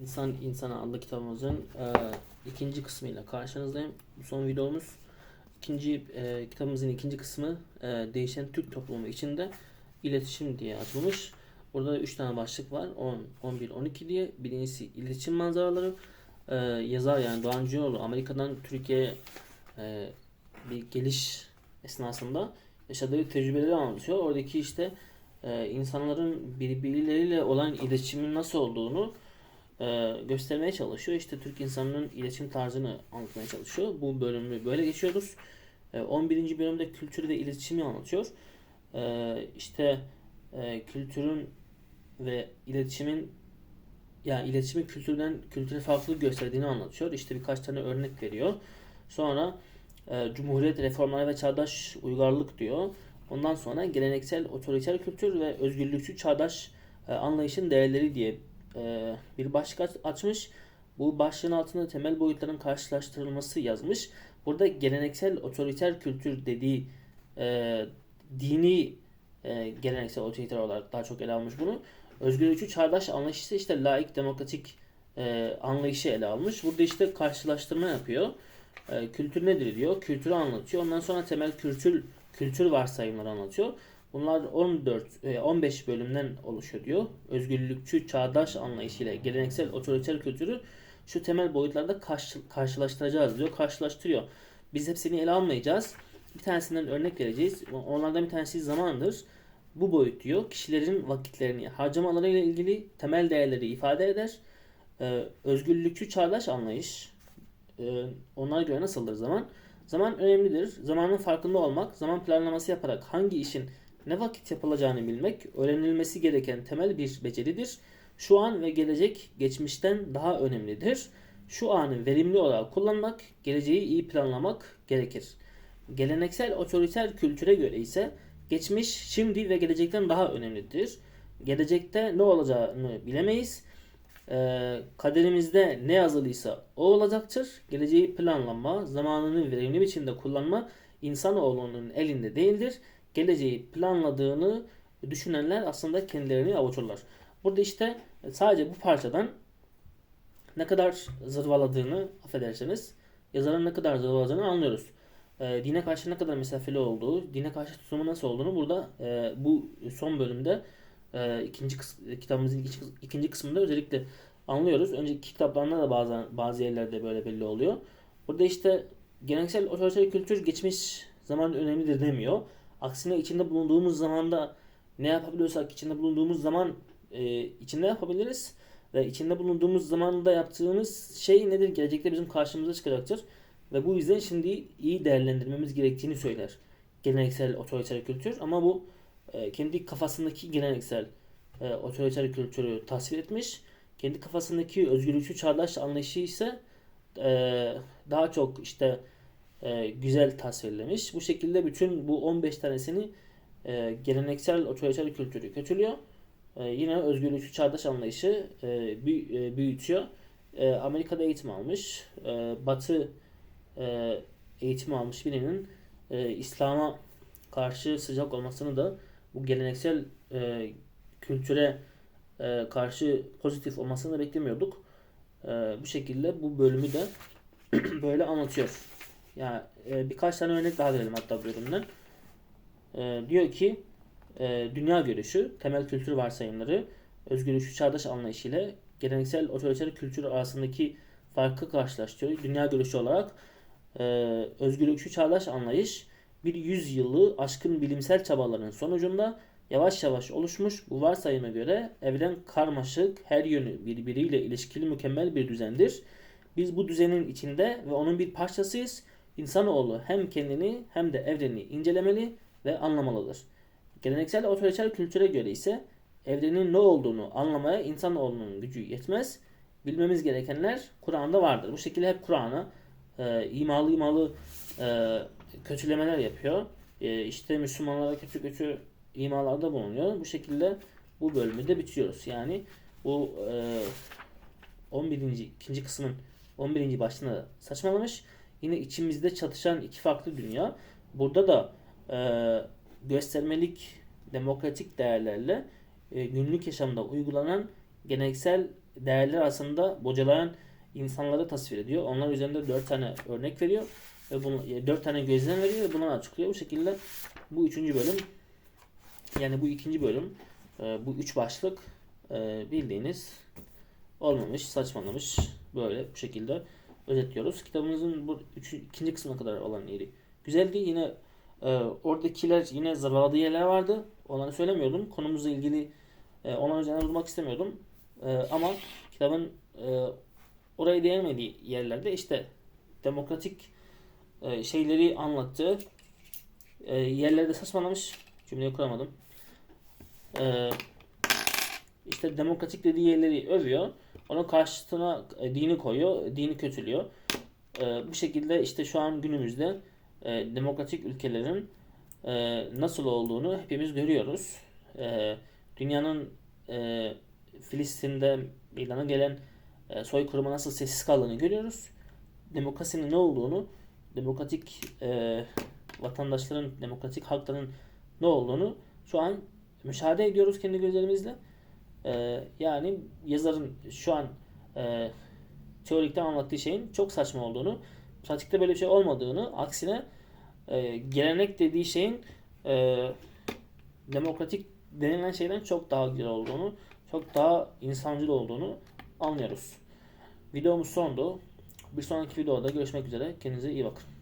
İnsan İnsana adlı kitabımızın e, ikinci kısmıyla karşınızdayım. Bu son videomuz. İkinci e, kitabımızın ikinci kısmı e, değişen Türk toplumu içinde iletişim diye açılmış. Burada 3 tane başlık var. 10, 11, 12 diye. Birincisi iletişim manzaraları. E, yazar yani Doğan Cünoğlu Amerika'dan Türkiye'ye e, bir geliş esnasında yaşadığı tecrübeleri anlatıyor. Oradaki işte e, insanların birbirleriyle olan iletişimin nasıl olduğunu e, göstermeye çalışıyor. İşte Türk insanının iletişim tarzını anlatmaya çalışıyor. Bu bölümü böyle geçiyoruz. E, 11. bölümde kültürü ve iletişimi anlatıyor. E, işte e, kültürün ve iletişimin yani iletişimin kültürden kültüre farklılık gösterdiğini anlatıyor. İşte birkaç tane örnek veriyor. Sonra e, Cumhuriyet reformları ve çağdaş uygarlık diyor. Ondan sonra geleneksel otoriter kültür ve özgürlükçü çağdaş e, anlayışın değerleri diye e, bir başlık aç- açmış. Bu başlığın altında temel boyutların karşılaştırılması yazmış. Burada geleneksel otoriter kültür dediği e, dini e, geleneksel otoriter olarak daha çok ele almış bunu. Özgürlükçü çağdaş anlayışı ise işte laik demokratik e, anlayışı ele almış. Burada işte karşılaştırma yapıyor. E, kültür nedir diyor. Kültürü anlatıyor. Ondan sonra temel kültür kültür varsayımları anlatıyor. Bunlar 14 e, 15 bölümden oluşuyor diyor. Özgürlükçü çağdaş anlayışıyla geleneksel otoriter kültürü şu temel boyutlarda karşı, karşılaştıracağız diyor. Karşılaştırıyor. Biz hepsini ele almayacağız. Bir tanesinden örnek vereceğiz. Onlardan bir tanesi zamandır. Bu boyut diyor. Kişilerin vakitlerini harcamalarıyla ilgili temel değerleri ifade eder. Ee, özgürlükçü çağdaş anlayış. Ee, onlara göre nasıldır zaman? Zaman önemlidir. Zamanın farkında olmak, zaman planlaması yaparak hangi işin ne vakit yapılacağını bilmek öğrenilmesi gereken temel bir beceridir. Şu an ve gelecek geçmişten daha önemlidir. Şu anı verimli olarak kullanmak, geleceği iyi planlamak gerekir. Geleneksel otoriter kültüre göre ise geçmiş, şimdi ve gelecekten daha önemlidir. Gelecekte ne olacağını bilemeyiz. Ee, kaderimizde ne yazılıysa o olacaktır. Geleceği planlama, zamanını verimli biçimde kullanma insanoğlunun elinde değildir. Geleceği planladığını düşünenler aslında kendilerini avuturlar. Burada işte sadece bu parçadan ne kadar zırvaladığını affedersiniz yazarın ne kadar zırvaladığını anlıyoruz. E, dine karşı ne kadar mesafeli olduğu, dine karşı tutumu nasıl olduğunu burada e, bu son bölümde e, ikinci kıs- kitabımızın ikinci, ikinci kısmında özellikle anlıyoruz. Önceki kitaplarında da bazen bazı yerlerde böyle belli oluyor. Burada işte geleneksel otoriter kültür geçmiş zaman önemlidir demiyor. Aksine içinde bulunduğumuz zamanda ne yapabiliyorsak içinde bulunduğumuz zaman e, içinde yapabiliriz. Ve içinde bulunduğumuz zamanda yaptığımız şey nedir? Gelecekte bizim karşımıza çıkacaktır. Ve bu yüzden şimdi iyi değerlendirmemiz gerektiğini söyler. Geleneksel otoriter kültür. Ama bu e, kendi kafasındaki geleneksel e, otoriter kültürü tasvir etmiş. Kendi kafasındaki özgürlükçü çağdaş anlayışı ise e, daha çok işte e, güzel tasvirlemiş. Bu şekilde bütün bu 15 tanesini e, geleneksel otoriter kültürü kötülüyor. E, yine özgürlükçü çağdaş anlayışı e, büy- e, büyütüyor. E, Amerika'da eğitim almış. E, Batı e, eğitim almış birinin e, İslam'a karşı sıcak olmasını da bu geleneksel e, kültüre e, karşı pozitif olmasını beklemiyorduk. E, bu şekilde bu bölümü de böyle anlatıyor. Yani e, birkaç tane örnek daha verelim hatta bölümden. E, diyor ki e, dünya görüşü, temel kültür varsayımları, özgürlükçü çağdaş anlayışı ile geleneksel otoriter kültür arasındaki farkı karşılaştırıyor. Dünya görüşü olarak e, özgürlükçü çağdaş anlayış bir yüzyılı aşkın bilimsel çabaların sonucunda yavaş yavaş oluşmuş bu varsayıma göre evren karmaşık, her yönü birbiriyle ilişkili mükemmel bir düzendir. Biz bu düzenin içinde ve onun bir parçasıyız. İnsanoğlu hem kendini hem de evreni incelemeli ve anlamalıdır. Geleneksel otoriter kültüre göre ise evrenin ne olduğunu anlamaya insanoğlunun gücü yetmez. Bilmemiz gerekenler Kur'an'da vardır. Bu şekilde hep Kur'an'a e, imalı imalı e, kötülemeler yapıyor. E, işte Müslümanlara kötü kötü imalarda bulunuyor. Bu şekilde bu bölümü de bitiriyoruz. Yani bu e, 11. ikinci kısmın 11. başlığında da saçmalamış. Yine içimizde çatışan iki farklı dünya. Burada da e, göstermelik demokratik değerlerle e, günlük yaşamda uygulanan geleneksel değerler arasında bocalayan insanları tasvir ediyor. Onlar üzerinde dört tane örnek veriyor ve bunu e, dört tane gözlem veriyor ve bunları açıklıyor. Bu şekilde bu üçüncü bölüm yani bu ikinci bölüm e, bu üç başlık e, bildiğiniz olmamış, saçmalamış böyle bu şekilde özetliyoruz. Kitabımızın bu üç, ikinci kısmına kadar olan yeri güzeldi. Yine e, oradakiler yine zararlı yerler vardı. Onları söylemiyordum. Konumuzla ilgili e, onların üzerine durmak istemiyordum. E, ama kitabın e, oraya değinmediği yerlerde işte demokratik e, şeyleri anlattığı e, yerlerde saçmalamış. Cümleyi kuramadım. E, işte demokratik dediği yerleri övüyor. Onun karşısına e, dini koyuyor. Dini kötülüyor. E, bu şekilde işte şu an günümüzde e, demokratik ülkelerin e, nasıl olduğunu hepimiz görüyoruz. E, dünyanın e, Filistin'de meydana gelen e, soykırıma nasıl sessiz kaldığını görüyoruz. Demokrasinin ne olduğunu, demokratik e, vatandaşların, demokratik halkların ne olduğunu şu an müşahede ediyoruz kendi gözlerimizle. E, yani yazarın şu an e, teorikten anlattığı şeyin çok saçma olduğunu, pratikte böyle bir şey olmadığını, aksine e, gelenek dediği şeyin e, demokratik denilen şeyden çok daha güzel olduğunu, çok daha insancıl olduğunu anlıyoruz. Videomuz sondu. Bir sonraki videoda görüşmek üzere. Kendinize iyi bakın.